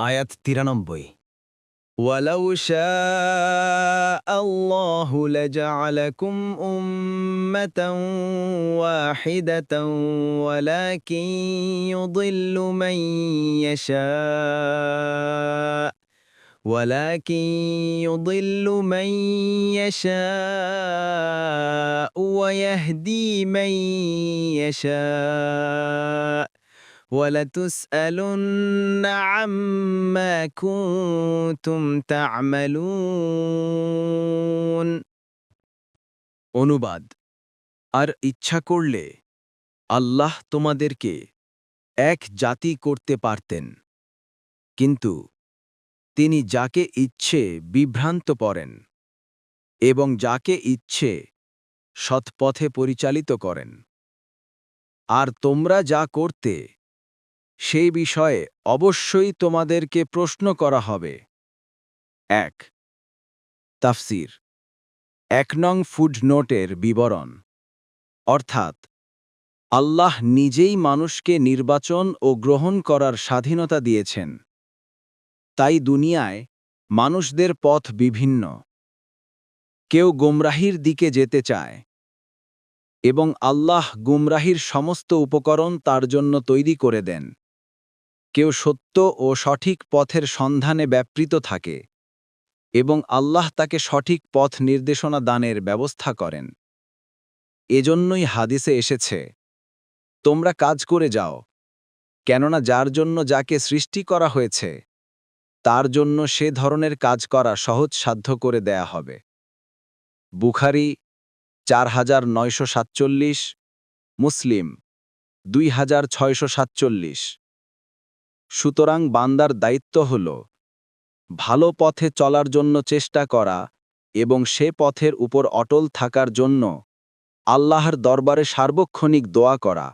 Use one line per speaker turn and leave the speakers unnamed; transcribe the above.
আয়াত তিরানব্বই ولو شاء الله لجعلكم أمة واحدة ولكن يضل من يشاء ولكن يضل من يشاء ويهدي من يشاء ولتسألن عما كنتم تعملون অনুবাদ আর ইচ্ছা করলে আল্লাহ তোমাদেরকে এক জাতি করতে পারতেন কিন্তু তিনি যাকে ইচ্ছে বিভ্রান্ত করেন এবং যাকে ইচ্ছে সৎপথে পরিচালিত করেন আর তোমরা যা করতে সেই বিষয়ে অবশ্যই তোমাদেরকে প্রশ্ন করা হবে। এক। তাফসির। এক নং ফুড নোটের বিবরণ। অর্থাৎ, আল্লাহ নিজেই মানুষকে নির্বাচন ও গ্রহণ করার স্বাধীনতা দিয়েছেন। তাই দুনিয়ায় মানুষদের পথ বিভিন্ন। কেউ গোমরাহির দিকে যেতে চায় এবং আল্লাহ গুমরাহির সমস্ত উপকরণ তার জন্য তৈরি করে দেন। কেউ সত্য ও সঠিক পথের সন্ধানে ব্যাপৃত থাকে এবং আল্লাহ তাকে সঠিক পথ নির্দেশনা দানের ব্যবস্থা করেন। এজন্যই হাদিসে এসেছে, তোমরা কাজ করে যাও, কেননা যার জন্য যাকে সৃষ্টি করা হয়েছে, তার জন্য সে ধরনের কাজ করা সহজ সাধ্য করে দেয়া হবে। বুখারি চার হাজার নয়শো সাতচল্লিশ, মুসলিম দুই হাজার ছয়শো সাতচল্লিশ। সুতরাং বান্দার দায়িত্ব হল ভালো পথে চলার জন্য চেষ্টা করা এবং সে পথের উপর অটল থাকার জন্য আল্লাহর দরবারে সার্বক্ষণিক দোয়া করা।